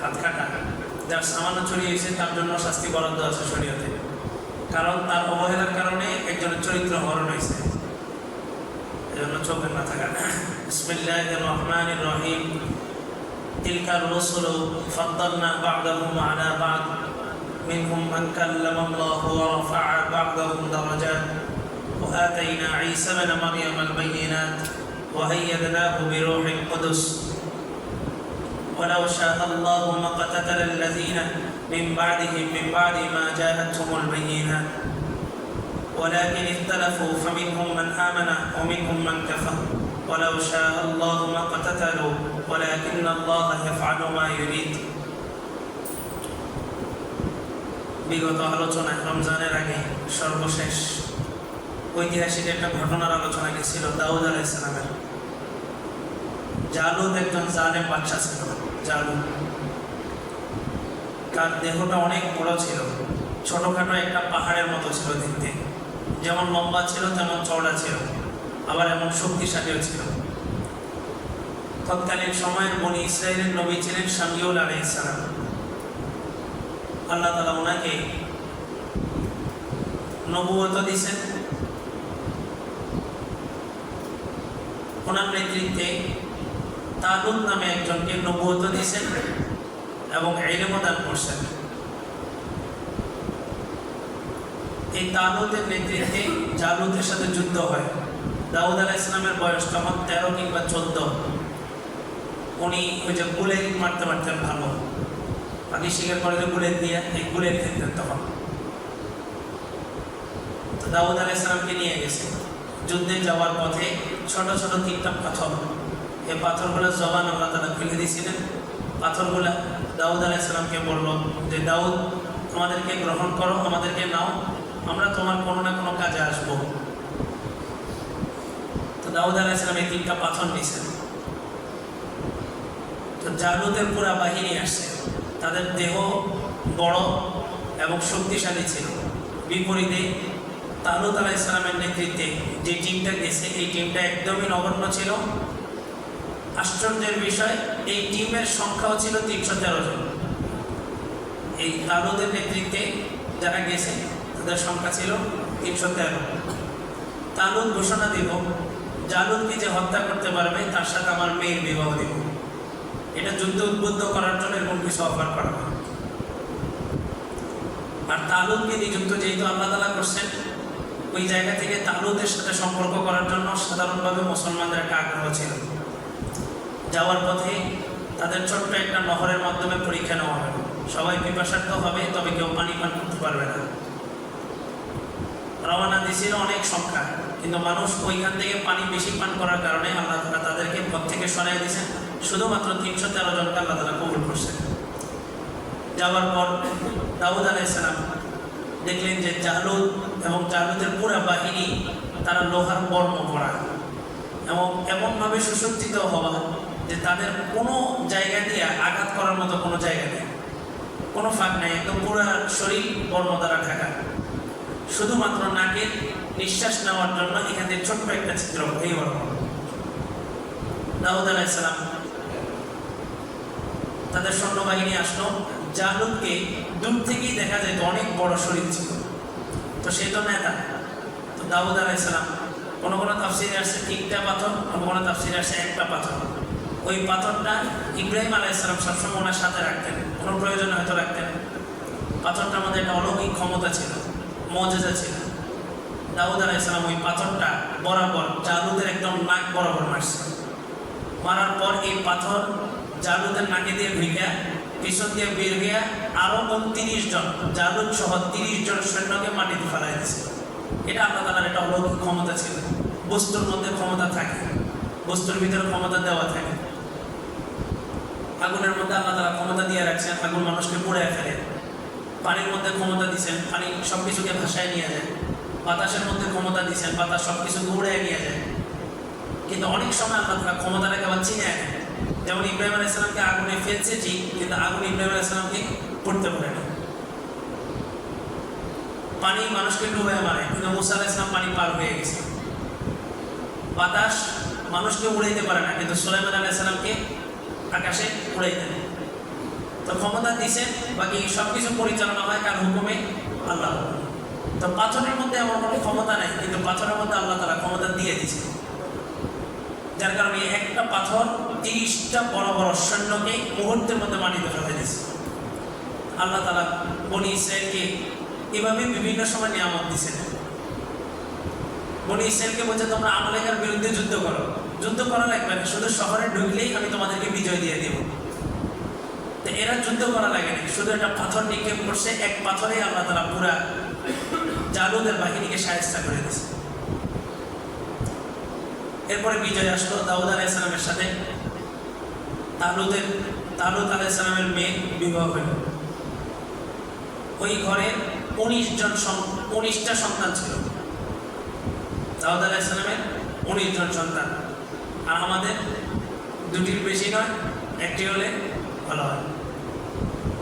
হাত কাটা যার সামান্য চুরি হয়েছে তার জন্য শাস্তি বরাদ্দ আছে শরীয়তে কারণ তার অবহেলার কারণে একজনের চরিত্র হরণ হয়েছে এজন্য চোখের না থাকা বিসমিল্লাহ রহমান রহিম تلك الرسل فضلنا بعضهم على بعض منهم من كلم الله ورفع بعضهم درجات وآتينا عيسى بن مريم البينات وأيدناه بروح القدس ولو شاء الله ما اقتتل الذين من بعدهم من بعد ما جاءتهم البينات ولكن اختلفوا فمنهم من آمن ومنهم من كفر ولو شاء الله ما اقتتلوا ولكن الله يفعل ما يريد বিগত আলোচনায় রমজানের আগে সর্বশেষ ঐতিহাসিক একটা ঘটনার আলোচনা গেছিল দাউদ আলাহ ইসলামের জালুদ একজন জালেম বাচ্চা ছিল জালুদ তার দেহটা অনেক বড় ছিল, ছোটখাটো একটা পাহাড়ের মতো ছিল দেখতে। যেমন লম্বা ছিল, তেমন চওড়া ছিল, আবার এমন শক্তিশালীও ছিল। তৎকালীন সময়ের বনি ইসরায়েলের নবী ছিলেন শামিউল আলী ইসলাম আল্লাহ তালা ওনাকে নবুয়ত দিয়েছেন। ওনার নেতৃত্বে তালুদ নামে একজনকে নবুয়ত দিয়েছেন এবং এলেমও দান করছেন। এই তালুদের নেতৃত্বে জালুদের সাথে যুদ্ধ হয়। দাউদ আলাহ ইসলামের বয়স তখন তেরো কিংবা চোদ্দ। উনি ওই যে গুলের মারতে মারতেন ভালো। আগে স্বীকার করে যে গুলের দিয়ে, এই গুলের খেলতেন তখন। দাউদ আলাহ ইসলামকে নিয়ে গেছে। যুদ্ধে যাওয়ার পথে ছোট ছোট তিনটা পাথর এই পাথরগুলো জবান আল্লাহ তালা ফেলে দিয়েছিলেন। পাথরগুলা দাউদ আলাহ ইসলামকে বলল, যে দাউদ আমাদেরকে গ্রহণ করো, আমাদেরকে নাও, আমরা তোমার কোনো না কোনো কাজে আসব। তো দাউদ আলাহ ইসলাম এই তিনটা পাথর নিয়েছেন। তো জালুদের পুরা বাহিনী আসছে। তাদের দেহ বড় এবং শক্তিশালী ছিল। বিপরীতে তালুত আলাহ ইসলামের নেতৃত্বে যে টিমটা গেছে, এই টিমটা একদমই নগণ্য ছিল। আশ্চর্যের বিষয়, এই টিমের সংখ্যাও ছিল তিনশো তেরো জন। এই তালুদের নেতৃত্বে যারা গেছে, তাদের সংখ্যা ছিল তিনশো তেরো। তালুদ ঘোষণা দিব জালুদকে যে হত্যা করতে পারবে, তার সাথে আমার মেয়ের বিবাহ দিব। এটা যুদ্ধ উদ্বুদ্ধ করার জন্য এরকম কিছু অফার করা হয়। আর তালুদকে নিযুক্ত যেহেতু আল্লাহ তালা করছেন, ওই জায়গা থেকে তালুদের সাথে সম্পর্ক করার জন্য সাধারণভাবে মুসলমানদের একটা আগ্রহ ছিল। যাওয়ার পথে তাদের ছোট্ট একটা নহরের মাধ্যমে পরীক্ষা নেওয়া হবে সবাই পিপাসার্থ হবে, তবে কেউ পানি পান করতে পারবে না। রওনা দিছিল অনেক সংখ্যা, কিন্তু মানুষ ওইখান থেকে পানি বেশি পান করার কারণে আল্লাহ তালা তাদেরকে পথ থেকে সরাই দিয়েছেন। শুধুমাত্র তিনশো তেরো জনকে আল্লাহ তালা কবুল করছেন। যাওয়ার পর দাউদ আলাইসালাম দেখলেন যে জালুদ এবং জালুদের পুরা বাহিনী তারা লোহার বর্ম পড়া এবং এমনভাবে সুসজ্জিত হওয়া যে তাদের কোনো জায়গা দিয়ে আঘাত করার মতো কোনো জায়গা নেই। কোনো ফাঁক নেই, একদম পুরা শরীর বর্ম দ্বারা ঢাকা। শুধুমাত্র নাকের নিঃশ্বাস নেওয়ার জন্য এখান থেকে ছোট্ট একটা চিত্র এই বড় দাউদ আলাইসালাম তাদের সৈন্যবাহিনী আসলো। জালুদকে দূর থেকেই দেখা যায় অনেক বড় শরীর ছিল। তো সে তো নেতা। তো দাউদ আলাইসালাম কোনো কোনো তাফসিরে আসছে তিনটা পাথর, কোনো কোনো তাফসিরে আসছে একটা পাথর। ওই পাথরটা ইব্রাহিম আলাইসালাম সবসময় ওনার সাথে রাখতেন। কোনো প্রয়োজনে হয়তো রাখতেন পাথরটার মধ্যে একটা অলৌকিক ক্ষমতা ছিল মজেজা ছিল। দাউদ আলাইসালাম ওই পাথরটা বরাবর জালুদের একদম নাক বরাবর মারছে। মারার পর এই পাথর জালুদের নাকে দিয়ে ভিগা পিছন দিয়ে বের হইয়া আরও উনত্রিশ জন, জালুদ সহ তিরিশ জন সৈন্যকে মাটিতে ফেলাই দিয়েছে এটা আল্লাহ তালার একটা অলৌকিক ক্ষমতা ছিল। বস্তুর মধ্যে ক্ষমতা থাকে। বস্তুর ভিতরে ক্ষমতা দেওয়া থাকে। আগুনের মধ্যে আল্লাহ তালা ক্ষমতা দিয়ে রাখছেন, আগুন মানুষকে পুড়ে ফেলে। পানির মধ্যে ক্ষমতা দিচ্ছেন পানি সব কিছুকে ভাসায় নিয়ে যায়। বাতাসের মধ্যে ক্ষমতা দিচ্ছেন বাতাস সব কিছুকে উড়ে নিয়ে যায়। কিন্তু অনেক সময় আল্লাহ তালা ক্ষমতাটাকে আবার চিনে আনে যেমন ইব্রাহিম আলাইসালামকে আগুনে ফেলছে, ঠিক, কিন্তু আগুন ইব্রাহিম আলাইসালামকে পড়তে পারে না। পানি মানুষকে ডুবে মারে, কিন্তু মুসা আলাইসলাম পানি পার হয়ে গেছে। বাতাস মানুষকে উড়াইতে পারে না, কিন্তু সোলাইমান আলাইসালামকে আকাশে উড়াইতে তো ক্ষমতা দিছেন বাকি সব কিছু পরিচালনা হয় কার হুকুমে? আল্লাহ তো পাথরের মধ্যে এমন কোনো ক্ষমতা নাই, কিন্তু পাথরের মধ্যে আল্লাহ তারা ক্ষমতা দিয়ে দিছে। যার কারণে একটা পাথর তিরিশটা বড় বড় সৈন্যকে মুহূর্তের মধ্যে মাটিতে ফেলে দিয়েছে আল্লাহ তালা বনি ইসরায়েলকে এভাবে বিভিন্ন সময় নিয়ামত দিচ্ছেন বনি ইসরায়েলকে বলছে, তোমরা আমালেকার বিরুদ্ধে যুদ্ধ করো। যুদ্ধ করা লাগবে না শুধু শহরে ঢুকলেই আমি তোমাদেরকে বিজয় দিয়ে দেব। তো এরা যুদ্ধ করা লাগে না শুধু একটা পাথর নিক্ষেপ করছে, এক পাথরে আল্লাহ তালা পুরা জালুদের বাহিনীকে সাহেস্তা করে দিয়েছে। এরপরে বিজয় আসলো দাউদ আলাইসালামের সাথে। তালুদের, তালুদ আলাইসালামের মেয়ে বিবাহ হইল ওই ঘরে উনিশ জন উনিশটা সন্তান ছিল। দাউদ আলাইসালামের উনিশ জন সন্তান। আর আমাদের দুটির বেশি নয়, একটি হলে ভালো হয়।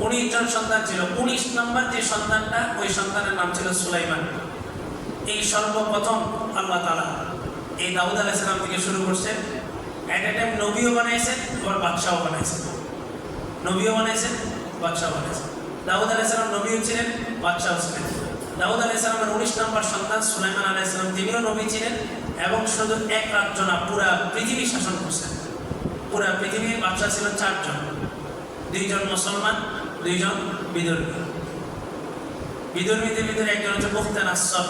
উনিশ জন সন্তান ছিল। উনিশ নম্বর যে সন্তানটা, ওই সন্তানের নাম ছিল সুলাইমান। এই সর্বপ্রথম আল্লাহ তালা এই দাউদ আলাইসালাম থেকে শুরু করছেন অ্যাট এ টাইম নবীও বানাইছেন আবার বাদশাহ বানাইছেন নবীও বানাইছেন বাদশাহ বানাইছেন দাউদ আলাইসালাম নবীও ছিলেন বাদশাহ ছিলেন। দাউদ আলাইসালামের উনিশ নম্বর সন্তান সুলাইমান আলাইসালাম তিনিও নবী ছিলেন। এবং শুধু এক রাজ্য না, পুরা পৃথিবী শাসন করছেন পুরা পৃথিবীর বাদশাহ ছিলেন চারজন। দুইজন মুসলমান, দুইজন বিদর্মী। বিদর্মীদের ভিতরে একজন হচ্ছে মুখতেন আসর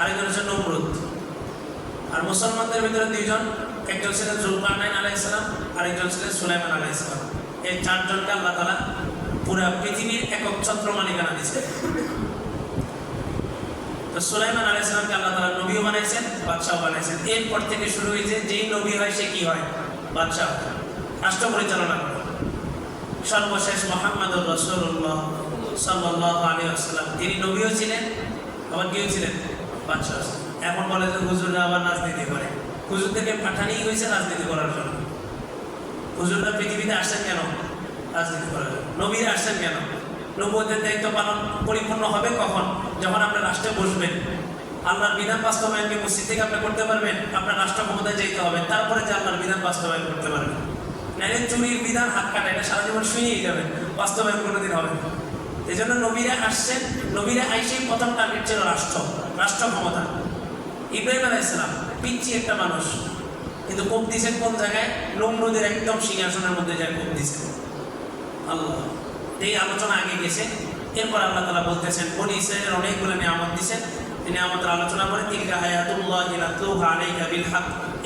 আরেকজন হচ্ছে নমরুদ। আর মুসলমানদের ভিতরে দুইজন, একজন ছিলেন জুলকারনাইন আলাইসালাম আরেকজন ছিলেন সুলাইমান আলাইসালাম এই চারজনকে আল্লাহ তালা পুরা পৃথিবীর একক ছত্র মালিকানা দিচ্ছে সুলাইমান আলাইসালামকে আল্লাহ তালা নবীও বানাইছেন বাদশাহ বানাইছেন। এরপর থেকে শুরু হয়েছে, যেই নবী হয় সে কি হয়? বাদশাহ। রাষ্ট্র পরিচালনা করে। সর্বশেষ মোহাম্মদুর রসুল্লাহ সাল্লাহ আলী আসসালাম তিনি নবীও ছিলেন, আবার কেউ ছিলেন বাদশাহ। এখন বলে যে হুজুররা আবার রাজনীতি করে। হুজুরদেরকে পাঠানোই হয়েছে রাজনীতি করার জন্য। হুজুররা পৃথিবীতে আসছেন কেন? রাজনীতি করার জন্য। নবীরা আসছেন কেন? নবুয়তের দায়িত্ব পালন পরিপূর্ণ হবে কখন? যখন আপনার রাষ্ট্রে বসবেন আল্লাহর বিধান বাস্তবায়ন কি মসজিদ থেকে আপনি করতে পারবেন, আপনার রাষ্ট্র ক্ষমতায় যেতে হবে, তারপরে যে আল্লাহর বিধান বাস্তবায়ন করতে পারবেন। নাহলে চুরির বিধান হাত কাটা, এটা সারা জীবন শুনেই যাবেন, বাস্তবায়ন কোনোদিন হবে এই জন্য নবীরা আসছেন, নবীরা আইসেই প্রথম টার্গেট ছিল রাষ্ট্র রাষ্ট্র ক্ষমতা। ইব্রাহিম আলাহ আলাইসালাম পিচ্ছি একটা মানুষ। কিন্তু কোপ দিয়েছেন কোন জায়গায়? নমরুদের একদম সিংহাসনের মধ্যে যায় কোপ দিয়েছেন। আল্লাহ, এই আলোচনা আগে গেছে। এরপর আল্লাহ তালা বলতেছেন কোন ইসরায়েলের অনেকগুলো নিয়ামত দিচ্ছেন তিনি আমাদের আলোচনা করে তিনি আয়াতুল্লাহ ইলাতুহা আলাইকা বিল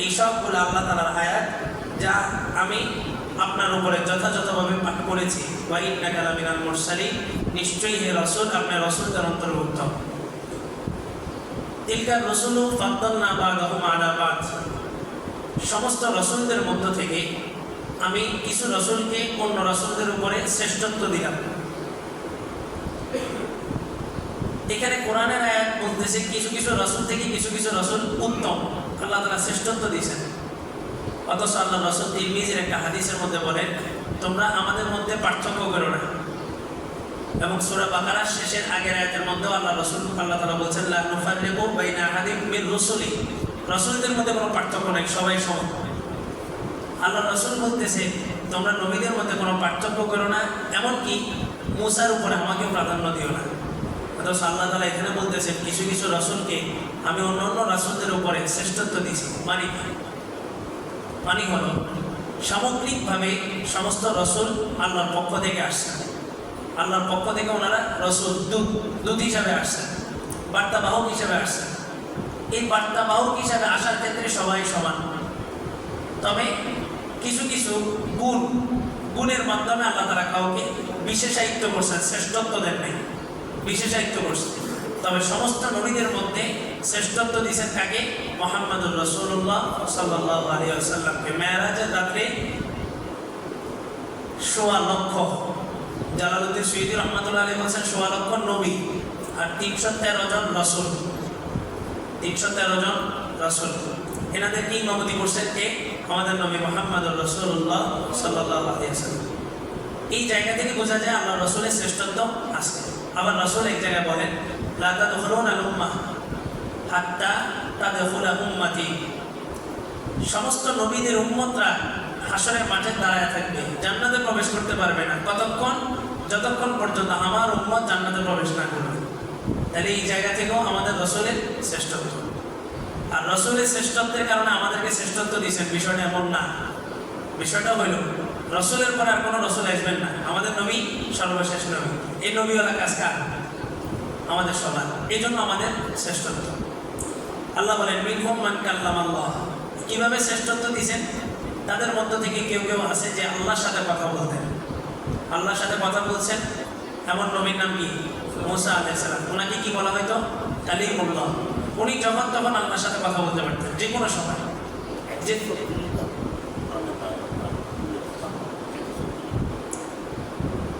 এই সবগুলো আল্লাহ তালার আয়াত যা আমি আপনার উপরে যথাযথভাবে পাঠ করেছি বা ইন্না কালামিনাল মুরসালিন। নিশ্চয়ই হে রসুল আপনার রসুলদের অন্তর্ভুক্ত। তিলকা রসুলু ফাদ্দালনা বাদাহুম আলা সমস্ত রসুলদের মধ্য থেকে আমি কিছু রসুলকে অন্য রসুলদের উপরে শ্রেষ্ঠত্ব দিলাম। এখানে কোরআনের আয়াত বলতেছে, কিছু কিছু রসুল থেকে কিছু কিছু রসুল উত্তম। আল্লাহ তালা শ্রেষ্ঠত্ব দিয়েছেন। অথচ আল্লাহ রসুল তিরমিজের একটা হাদিসের মধ্যে বলেন তোমরা আমাদের মধ্যে পার্থক্য করো না। এবং সুরা বাকারার শেষের আগের আয়াতের মধ্যেও আল্লাহ রসুল, আল্লাহ তালা বলছেন, লা নুফাররিকু বাইনা আহাদিম মিন রসুলি। রসুলদের মধ্যে কোনো পার্থক্য নেই, সবাই সমান। আল্লাহ রসুল বলতেছে, তোমরা নবীদের মধ্যে কোনো পার্থক্য করো না। এমনকি মুসার উপরে আমাকে প্রাধান্য দিও না। অথচ আল্লাহ তালা এখানে বলতেছেন, কিছু কিছু রসুলকে আমি অন্য অন্য রসুলদের উপরে শ্রেষ্ঠত্ব দিয়েছি। মানে? মানে হলো, সামগ্রিকভাবে সমস্ত রসুল আল্লাহর পক্ষ থেকে আসছেন। আল্লাহর পক্ষ থেকে ওনারা রসুল দুধ দুধ হিসাবে আসছেন, বার্তাবাহক হিসাবে আসছেন। এই বার্তা বার্তাবাহক হিসাবে আসার ক্ষেত্রে সবাই সমান। তবে কিছু কিছু গুণ গুণের মাধ্যমে আল্লাহ তারা কাউকে বিশেষায়িত্ব করছেন, শ্রেষ্ঠত্ব দেন নাই। বিশেষায়িত্ব করছেন তবে সমস্ত নবীদের মধ্যে শ্রেষ্ঠত্ব দিয়েছেন কাকে? মোহাম্মদুর রসুল্লাহ সাল্লাহ মেয়ারাজের রাত্রে সোয়া লক্ষ। জালালুদ্দিন সৈয়দ রহমতুল্লাহ আলী বলছেন, সোয়া লক্ষ নবী আর তিনশো তেরো জন রসুল। তিনশো তেরো জন রসুল। এনাদের কি ইমামতি করছেন কে? আমাদের নবী মোহাম্মদ রসুল্লাহ সাল্লাহ এই জায়গা থেকে বোঝা যায় আল্লাহ রসুলের শ্রেষ্ঠত্ব আছে। আবার রসুল এক জায়গায় বলেন লাতা দখলুন আল হাত্তা তাদের উম্মাতি। সমস্ত নবীদের উম্মতরা হাসরের মাঠে দাঁড়ায় থাকবে, জান্নাতে প্রবেশ করতে পারবে না। কতক্ষণ? যতক্ষণ পর্যন্ত আমার উম্মত জান্নাতে প্রবেশ না করবে। তাহলে এই জায়গা থেকেও আমাদের রসুলের শ্রেষ্ঠত্ব। আর রসুলের শ্রেষ্ঠত্বের কারণে আমাদেরকে শ্রেষ্ঠত্ব দিয়েছেন, বিষয়টা এমন না। বিষয়টা হইল, রসুলের পরে আর কোনো রসুল আসবেন না। আমাদের নবী সর্বশেষ নবী। এই নবীওয়ালা কাজ কার? আমাদের সবার। এই জন্য আমাদের শ্রেষ্ঠত্ব। আল্লাহ বলেন, মিনহুম মান কাল্লাম আল্লাহ কীভাবে শ্রেষ্ঠত্ব দিয়েছেন? তাদের মধ্য থেকে কেউ কেউ আছে যে আল্লাহর সাথে কথা বলতেন। আল্লাহর সাথে কথা বলছেন এমন নবীর নাম কি? মুসা আলাইসালাম ওনাকে কি বলা হয়তো কালিমুল্লাহ। উনি যখন তখন আল্লাহর সাথে কথা বলতে পারতেন, যে কোনো সময়। যে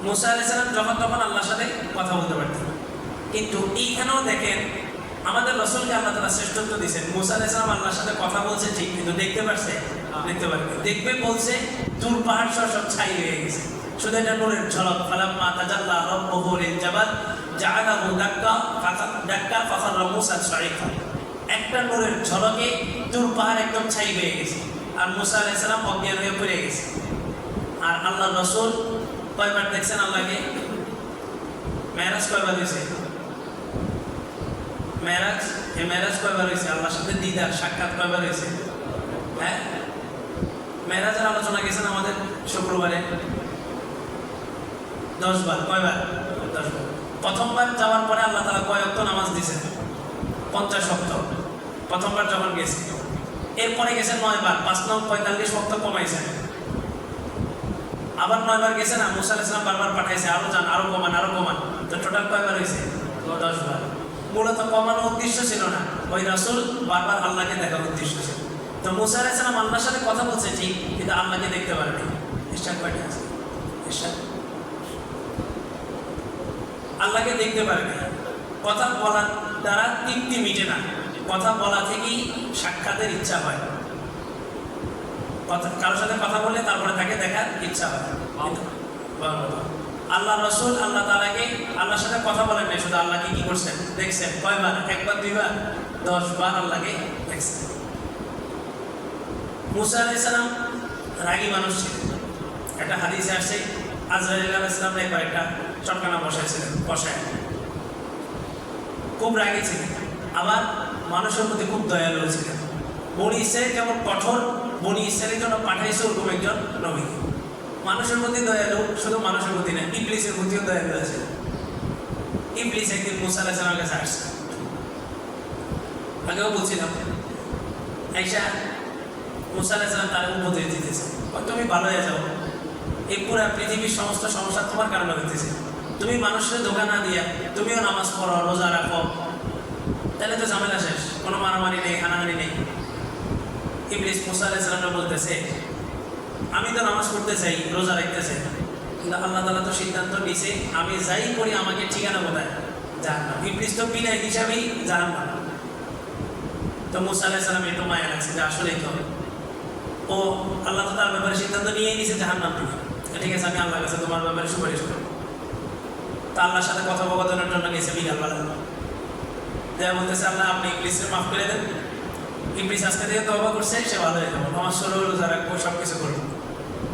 মুসা আলাইসালাম যখন তখন আল্লাহর সাথে কথা বলতে পারতেন। কিন্তু এইখানেও দেখেন, আমাদের রসুলকে আল্লাহ তারা শ্রেষ্ঠত্ব দিয়েছেন। মুসা আলাইসালাম আল্লাহর সাথে কথা বলছে ঠিক, কিন্তু দেখতে পারছে, দেখতে পারবে। দেখবে বলছে, দূর পাহাড় সব ছাই হয়ে গেছে। শুধু এটা নূরের ঝলক। ফালাম্মা তাজাল্লা রব্বহু লিল জাবাল। জাআলাহু দাক্কা ফাকা দাক্কা ফাখাররা মুসা সাইকা একটা নূরের ঝলকে দূর পাহাড় একদম ছাই হয়ে গেছে। আর মুসা আলাইহিস সালাম অজ্ঞান হয়ে পড়ে গেছে। আর আল্লাহ রসুল কয়বার দেখছেন আল্লাহকে? মেরাজ কয়বার হয়েছে? মেরাজ এই মেরাজ কয়বার হয়েছে? আল্লাহর সাথে দিদার সাক্ষাৎ কয়বার হয়েছে? হ্যাঁ? মেরাজের আলোচনা গেছেন আমাদের শুক্রবারে। দশ বার কয়বার? দশ বার প্রথমবার যাওয়ার পরে আল্লাহ তালা কয় অক্ত নামাজ দিয়েছেন? পঞ্চাশ অক্ত প্রথমবার যখন গেছে। এরপরে গেছেন নয় বার পাঁচ নং পঁয়তাল্লিশ অক্ত কমাইছেন আবার নয়বার গেছে না? মুসা ইসলাম বারবার পাঠাইছে, আরও যান, আরও কমান আরও কমান। তো টোটাল কয়বার হয়েছে? দশ বার মূলত কমানোর উদ্দেশ্য ছিল না। ওই রাসুল বারবার আল্লাহকে দেখার উদ্দেশ্য ছিল। তো মুসা ইসলাম আল্লাহর সাথে কথা বলছে, ঠিক? কিন্তু আল্লাহকে দেখতে পারেনি। ইস্টার কয়টি আছে? আল্লাহকে দেখতে পারবে। কথা বলার দ্বারা তৃপ্তি মিটে না। কথা বলা থেকেই সাক্ষাতের ইচ্ছা হয়। কথা কারোর সাথে কথা বললে তারপরে তাকে দেখার ইচ্ছা হয়। আল্লাহ রসুল, আল্লাহ তালাকে আল্লাহর সাথে কথা বলেন নাই। শুধু আল্লাহকে কি করছেন? দেখছেন। কয়বার? একবার, দুইবার? দশ বার আল্লাহকে দেখছেন। মুসা আলাই সালাম রাগী মানুষ ছিল একটা হাদিসে আসছে আজরাইল আলাহ ইসলাম একবার একটা চটকানা বসাইছিলেন বসায় খুব রাগী ছিলেন। আবার মানুষের প্রতি খুব দয়ালু ছিলেন। বনি ইসরায়েল যেমন কঠোর বনি ইসরায়েলের জন্য পাঠাইছে ওরকম একজন নবী। মানুষের প্রতি দয়ালু শুধু মানুষের প্রতি না ইবলিসের প্রতিও দয়ালু আছে। ইবলিস একদিন মুসা আলাহ সালামের কাছে আসছে। আগেও বলছিলাম আইসা মুসা আলাহ সালাম তার উপদেশ দিতেছে। "ও, তুমি ভালো হয়ে যাও। এই পুরো পৃথিবীর সমস্ত সমস্যা তোমার কারণে হইতেছে। তুমি মানুষের ধোকা না দিয়া, তুমিও নামাজ পড়ো, রোজা রাখো। তাহলে তো ঝামেলা শেষ। কোনো মারামারি নেই, হানাহানি নেই। ইবলিস মুসা বলতেছে, আমি তো নামাজ পড়তে চাই, রোজা রাখতে চাই। কিন্তু আল্লাহ তালা তো সিদ্ধান্ত নিছে আমি যাই করি আমাকে ঠিকানা কোথায়? জাহান্নাম। ইবলিস তো বিনা হিসাবেই জাহান্নাম। তো মুসা আলাহ একটু মায়া লাগছে যে আসলেই তো। ও আল্লাহ তো তার ব্যাপারে সিদ্ধান্ত নিয়ে নিছে জাহান্নাম থেকে। তো ঠিক আছে, আমি আল্লাহর কাছে তোমার ব্যাপারে সুপারিশ করব। তা আল্লাহর সাথে কথোপকথনের জন্য গেছে বিকালবেলা দেয়া বলতেছে, আল্লাহ, আপনি ইংলিশের মাফ করে দেন। ইংলিশ আজকে থেকে তবা করছে, সে ভালো হয়ে যাব। আমার সরল রোজা রাখব সব কিছু করব।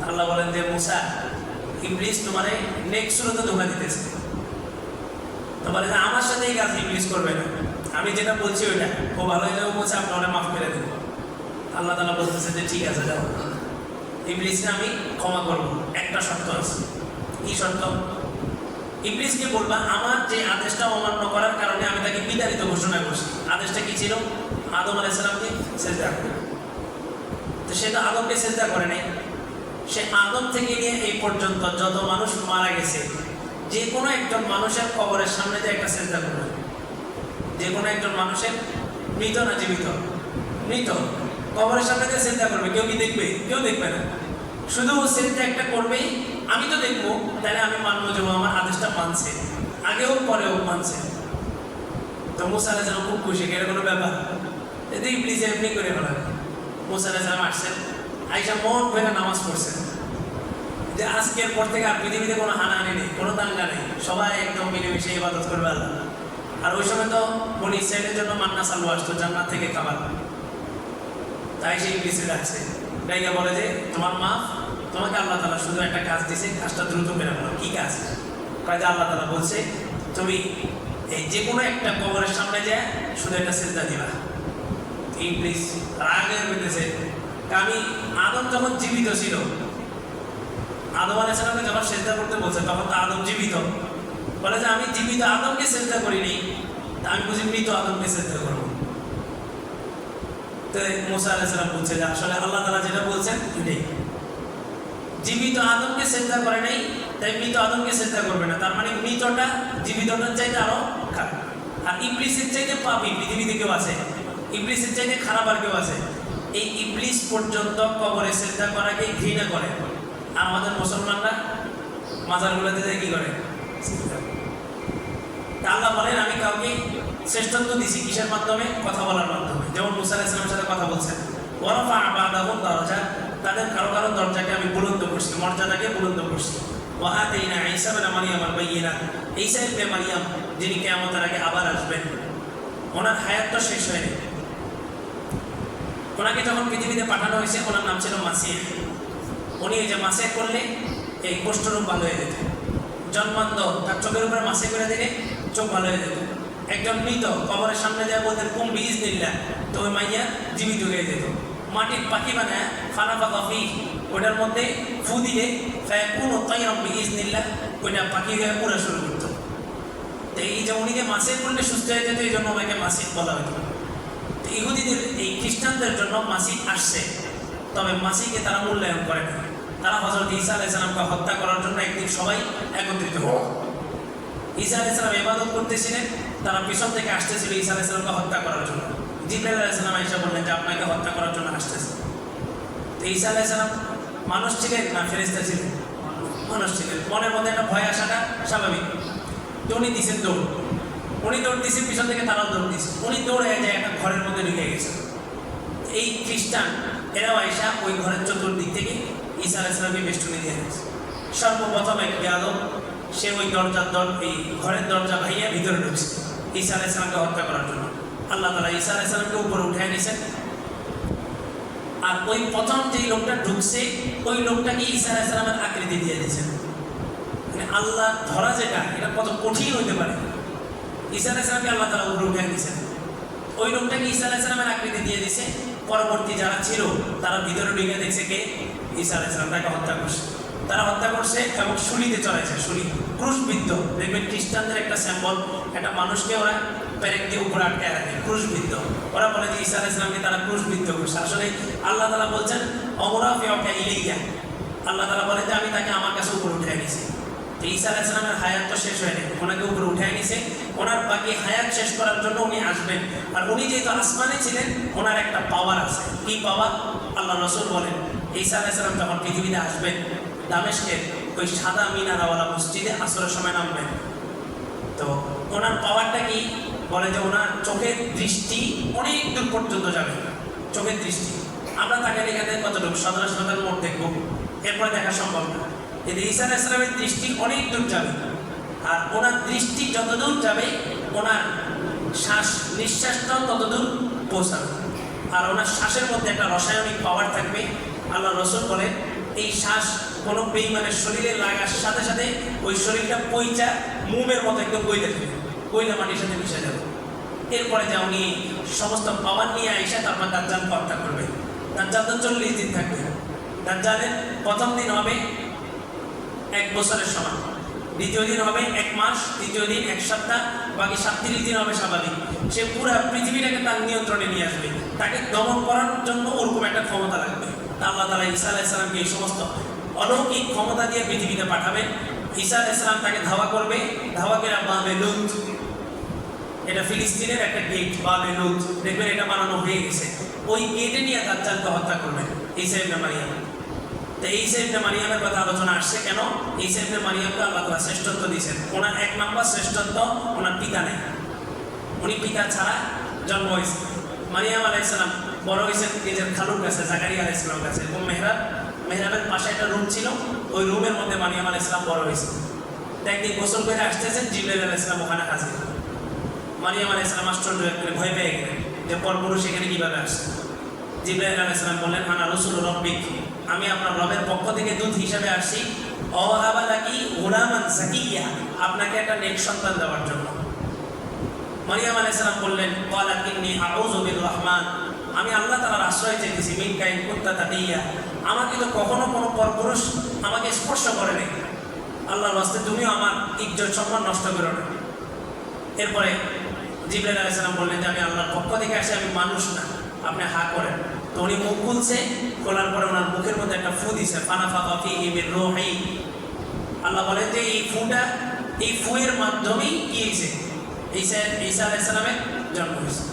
আল্লাহ বলেন যে, মুসা ইংলিশ তোমার নেক্সট শুরুতে ধোকা দিতেছে। তো বলে যে আমার সাথে এই কাজ ইংলিশ করবে না। আমি যেটা বলছি ওইটা। ও ভালো হয়ে যাব বলছে আপনি ওরা মাফ করে দেবো। আল্লাহ তালা বলতেছে যে, ঠিক আছে, যাও। ইংলিশে আমি ক্ষমা করব। একটা শর্ত আছে। কি শর্ত? ইংলিশকে বলবা, আমার যে আদেশটা অমান্য করার কারণে আমি তাকে বিতাড়িত ঘোষণা করছি। আদেশটা কি ছিল? আদম আলাইসালামকে সেজদা করে। তো সে তো আদমকে সেজদা করে নাই। সে আদম থেকে নিয়ে এই পর্যন্ত যত মানুষ মারা গেছে, যে কোনো একজন মানুষের কবরের সামনে যে একটা সেজদা করবে। যে কোনো একজন মানুষের মৃত না জীবিত? মৃত। কবরের সামনে যে চিন্তা করবে, কেউ কি দেখবে? কেউ দেখবে না। শুধু ও চিন্তা একটা করবে আমি তো দেখব, তাহলে আমি মানবো যে আমার আদেশটা মানছে। আগেও পরেও মানছে। তো মুসা আলাহ খুব খুশি, এটা কোনো ব্যাপার এতে প্লিজ এমনি করে ফেলা মুসা আলাহ আসছেন। আইসা মন ভেঙে নামাজ পড়ছেন যে আজকের পর থেকে আর পৃথিবীতে কোনো হানাহানি নেই, কোনো দাঙ্গা নেই। সবাই একদম মিলেমিশে ইবাদত করবে আল্লাহ। আর ওই সময় তো উনি ইসরায়েলের জন্য মান্না চালু আসতো, জান্নাত থেকে খাবার। তাই সেই ইংলিশে ডাকছে ডাইকা বলে যে, তোমার মা, তোমাকে আল্লাহ তালা শুধু একটা কাজ দিছে কাজটা দ্রুত করে বলো কি কাজ? কয় আল্লাহ তালা বলছে, তুমি এই যে কোনো একটা কবরের সামনে যায়, শুধু একটা সেজদা দিবা। এই প্লিজ রাগে হইতেছে আমি আদম যখন জীবিত ছিল, আদম আলাইসালামকে যখন সেজদা করতে বলছে, তখন তো আদম জীবিত। বলে যে, আমি জীবিত আদমকে সেজদা করিনি, তা আমি বুঝি মৃত আদমকে সেজদা করব। আসলে আল্লাহ যেটা বলছেন জীবিত নাই, তাই মৃত করবে না। তার মানে খারাপ। আর চাইতে কেউ আছে? খারাপ আর কেউ এই ইবলিস পর্যন্ত কবরে চেষ্টা করাকে ঘৃণা করে। আমাদের মুসলমানরা মাজারগুলোতে যায় কি করে? আল্লাহ বলেন, আমি কাউকে শ্রেষ্ঠত্ব দিছি কিসের মাধ্যমে? কথা বলার মাধ্যমে। যেমন মুসা সাথে কথা বলছেন ওরফা আবাদাহুম তাদের কারও কারও দরজাকে আমি বুলন্দ করছি, মর্যাদাকে বুলন্দ করছি। ঈসা ইবনে আল বাইয়িনা ঈসা ইবনে যিনি কিয়ামতের আগে আবার আসবেন। ওনার হায়াত তো শেষ হয়নি। ওনাকে যখন পৃথিবীতে পাঠানো হয়েছে, ওনার নাম ছিল মাসিহ। উনি এই যে মাসে করলে, এই কোষ্ঠরূপ ভালো হয়ে যেত। জন্মান্ধ তার চোখের উপরে মাসে করে দিলে, চোখ ভালো হয়ে যেত। একজন মৃত, কবরের সামনে যায় বলতেন বীজ নিল্লা তো ওই মাইয়া জীবিত হয়ে যেত। মাটির পাখি বানায় ফানা পাকা ফি ওটার মধ্যে ফু দিয়ে কোনো তাইরম বীজ নিল্লা ওইটা পাখি হয়ে উড়া শুরু করতো। তো এই যে উনি যে মাসে করলে সুস্থ হয়ে যেত, এই জন্য ওনাকে মাসিক বলা হতো। তো ইহুদিদের, এই খ্রিস্টানদের জন্য মাসিক আসছে। তবে মাসিকে তারা মূল্যায়ন করে না। তারা হজরত ঈসা আলাইসালামকে হত্যা করার জন্য একদিন সবাই একত্রিত হল। ঈসা আলাইসালাম ইবাদত করতেছিলেন, তারা পিছন থেকে আসতেছিল ঈসা আলাইসালামকে হত্যা করার জন্য। জিব্রাইল এসে বললেন যে, আপনাকে হত্যা করার জন্য আসতেছে। তো ঈসা মানুষ ছিলেন না মানুষ ছিলেন। মনের মধ্যে একটা ভয় আসাটা স্বাভাবিক। তো উনি দৌড়। উনি দৌড় পিছন থেকে তারাও দৌড় উনি দৌড়ে যায় একটা ঘরের মধ্যে ঢুকে গেছে। এই খ্রিস্টান, এরাও আইসা ওই ঘরের চতুর্দিক থেকে ঈসা আলাইসালামকে বেষ্টনী দিয়ে গেছে। সর্বপ্রথম এক বেয়াদব, সে ওই দরজার দর, এই ঘরের দরজা ভাইয়া ভিতরে ঢুকছে। ঈসা আলাইসালামকে হত্যা করার জন্য। আল্লাহ তালা ঈসা আলাইসালামকে উপরে উঠে নিয়েছেন। আর ওই প্রথম যেই লোকটা ঢুকছে, ওই লোকটাকে ঈসা আলাইসালামের আকৃতি দিয়ে দিয়েছেন। মানে আল্লাহ ধরা যেটা, এটা কত কঠিন হইতে পারে। ঈসা আলাইসালামকে আল্লাহ তালা উপরে উঠে নিয়েছেন। ওই লোকটাকে ঈসা আলাইসালামের আকৃতি দিয়ে দিছে পরবর্তী যারা ছিল, তারা ভিতরে ঢুকে দেখছে কে? ঈসা আলাইসালাম তাকে হত্যা করছে। তারা হত্যা করছে এবং শুলিতে চড়াইছে শুলি ক্রুশবিদ্ধ। দেখবেন খ্রিস্টানদের একটা স্যাম্পল একটা মানুষকে ওরা প্যারেক দিয়ে উপরে আটকে রাখে, ক্রুশবিদ্ধ। ওরা বলে যে ঈসা আলাইসালামকে তারা ক্রুশবিদ্ধ করছে। আসলে আল্লাহ তালা বলছেন অমরাফি অকা ইলেইয়া। আল্লাহ তালা বলে যে, আমি তাকে আমার কাছে উপরে উঠে নিয়েছি তো ঈসা আলাইসালামের হায়াত তো শেষ হয়নি, ওনাকে উপরে উঠে নিয়েছে ওনার বাকি হায়াত শেষ করার জন্য উনি আসবেন। আর উনি যেহেতু আসমানে ছিলেন, ওনার একটা পাওয়ার আছে। কি পাওয়ার? আল্লাহ রসুল বলেন, ঈসা আলাইসালাম যখন পৃথিবীতে আসবেন দামেশকের ওই সাদা মিনারাওয়ালা মসজিদে আসরের সময় নামবেন। তো ওনার পাওয়ারটা কি? বলে যে ওনার চোখের দৃষ্টি অনেক দূর পর্যন্ত যাবে। চোখের দৃষ্টি। আমরা তাকে এখানে কতটুকু? সদর হাসপাতাল মোট দেখব। এরপরে দেখা সম্ভব না। কিন্তু ঈসা ইসলামের দৃষ্টি অনেক দূর যাবে। আর ওনার দৃষ্টি যতদূর যাবে, ওনার শ্বাস নিঃশ্বাসটাও ততদূর পৌঁছাবে। আর ওনার শ্বাসের মধ্যে একটা রাসায়নিক পাওয়ার থাকবে। আল্লাহ রসুল বলে এই শ্বাস কোনো বেইমানের শরীরে লাগার সাথে সাথে ওই শরীরটা পইচা, মুমের মতো একদম বইতে থাকবে কইলা মাটির সাথে মিশে যাবে। এরপরে যা উনি সমস্ত পাওয়ার নিয়ে আইসা তারপর দাজ্জালকে হত্যা করবে। দাজ্জাল তো চল্লিশ দিন থাকবে। দাজ্জালের প্রথম দিন হবে এক বছরের সমান। দ্বিতীয় দিন হবে এক মাস, তৃতীয় দিন এক সপ্তাহ, বাকি সাতত্রিশ দিন হবে স্বাভাবিক। সে পুরো পৃথিবীটাকে তার নিয়ন্ত্রণে নিয়ে আসবে। তাকে দমন করার জন্য ওরকম একটা ক্ষমতা লাগবে। আল্লাহ তালা ঈসা আলাইসালামকে এই সমস্ত অলৌকিক ক্ষমতা দিয়ে পৃথিবীতে পাঠাবেন ঈসা আলাইসালাম তাকে ধাওয়া করবে। ধাওয়া করে বাবে লুত এটা ফিলিস্তিনের একটা গেট বাবে লুত দেখবেন এটা বানানো হয়ে গেছে। ওই গেটে নিয়ে দাজ্জালকে হত্যা করবেন। ঈসা ইবনে মারিয়াম। তো এই সাহেবনে মারিয়ামের কথা আলোচনা আসছে কেন? এই সাহেবনে মারিয়ামকে আল্লাহ তালা শ্রেষ্ঠত্ব দিয়েছেন। ওনার এক নম্বর শ্রেষ্ঠত্ব ওনার পিতা নেই। উনি পিতা ছাড়া জন্ম হয়েছে। মারিয়াম আলাইসালাম বড় হয়েছেন নিজের খালুর কাছে, জাকারিয়া আলাইসালাম কাছে। এবং মেহরাব, মেহরাবের পাশে একটা রুম ছিল। ওই রুমের মধ্যে মারিয়াম আলাইসালাম বড় হয়েছে। একদিন গোসল করে আসতেছেন জিবলাইল আলাইসালাম ওখানে হাজির। মারিয়াম আলাইসালাম আশ্চর্য করে ভয় পেয়ে গেলেন যে পরপুরুষ এখানে কীভাবে আসছে। জিব্রাইল আলাইহিসসালাম বললেন, আনা রসুল রব্বিক, আমি আপনার রবের পক্ষ থেকে দূত হিসেবে আসছি। অহাবালাকি গুলামান জাকিয়া আপনাকে একটা নেক সন্তান দেওয়ার জন্য। মারিয়াম আলাইহিসসালাম বললেন ওয়ালাকিন্নি আউযু বির রহমান আমি আল্লাহ তাআলার আশ্রয় চেয়েছি মিন কাইন কুত্তা তাকিয়া। আমাকে তো কখনো কোনো পরপুরুষ আমাকে স্পর্শ করে নাই। আল্লাহর বাস্তে তুমিও আমার ইজ্জত সম্মান নষ্ট করো না। এরপরে জিবরাইল আলাইহিস সালাম বললেন যে, আমি আল্লাহর পক্ষ থেকে আসি, আমি মানুষ না। আপনি হা করেন। তো উনি মুখ খুলছে, খোলার পরে ওনার মুখের মধ্যে একটা ফু দিছে ইমির রোহি। আল্লাহ বলেন যে, এই ফুটা, এই ফুয়ের মাধ্যমেই কি হয়েছে ঈসা ঈসা আলাইহিস সালামের জন্ম হয়েছে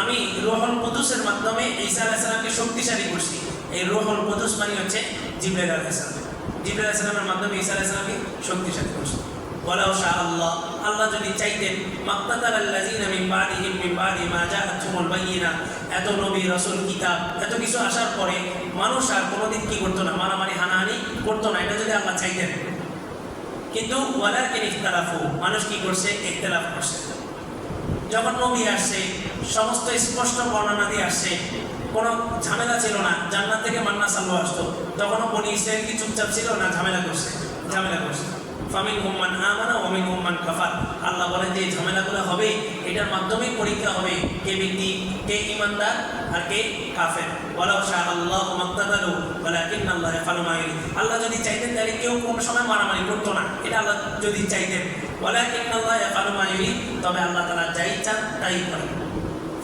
আমি রূহুল কুদুসের মাধ্যমে ঈসা আলাইহিস শক্তিশালী করছি। এই রূহুল কুদুস মানে হচ্ছে জিবরাইল আলাইহিস সালাম জিবরাইল মাধ্যমে ঈসা আলাইহিস শক্তিশালী করছি ওয়ালাউ শা আল্লাহ আল্লাহ যদি চাইতেন, মাক্তাতাল আল্লাযিনা মিন বাদিহিম মিন বাদি মা জাআতুমুল বায়িনা, এত নবী, রাসূল, কিতাব, এত কিছু আসার পরে মানুষ আর কোনোদিন কি করতো না, মারামারি, হানাহানি করতো না, এটা যদি আল্লাহ চাইতেন। কিন্তু ওয়ালাকিন ইখতালাফু, মানুষ কি করছে? ইখতিলাফ করছে। যখন নবী আসছে, সমস্ত স্পষ্ট বর্ণনা দিয়ে আসছে কোনো ঝামেলা ছিল না। জান্নাত থেকে মান্না সাল্লু আসতো। তখনও বনি ইসরায়েল কি চুপচাপ ছিল না, ঝামেলা করছে ঝামেলা করছে। ফামিন হুম্মান আমানা ওমিন হুম্মান কাফার। আল্লাহ বলেন যে ঝামেলাগুলো হবে, এটার মাধ্যমেই পরীক্ষা হবে কে ব্যক্তি, কে ইমানদার আর কে কাফের। ওয়ালাউ শাহ আল্লাহ মাক্তাদালু ওয়ালাকিন আল্লাহ ইয়াফআলু মা ইউরিদ। আল্লাহ যদি চাইতেন তাহলে কেউ কোনো সময় মারামারি করতো না। এটা আল্লাহ যদি চাইতেন। ওয়ালাকিন আল্লাহ মা তবে আল্লাহ তাআলা যাই চান, তাই করেন।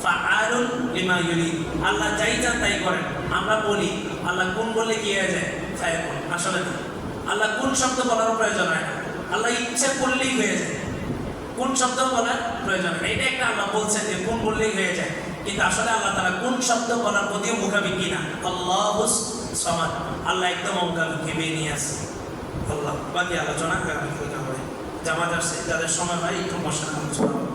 ফাআলুন লিমা ইউরিদ। আল্লাহ যাই চান তাই করেন। আমরা বলি, আল্লাহ কোন বললে কি হয়ে যায়? ফায়াকুন আসলে না। আল্লাহ কোন শব্দ বলার প্রয়োজন হয় না। আল্লাহ ইচ্ছে করলেই হয়ে যায়। কোন শব্দ বলার প্রয়োজন হয় এটা একটা আল্লাহ বলছেন যে কোন বললেই হয়ে যায়। কিন্তু আসলে আল্লাহ তারা কোন শব্দ বলার প্রতিও মুখাবিকি না আল্লাহ সমাদ। আল্লাহ একদম মুখাবিকি বেরিয়ে আসে আল্লাহ বাকি আলোচনা আগামী হবে জামাত আসছে। যাদের সময় হয় একটু মশলা আলোচনা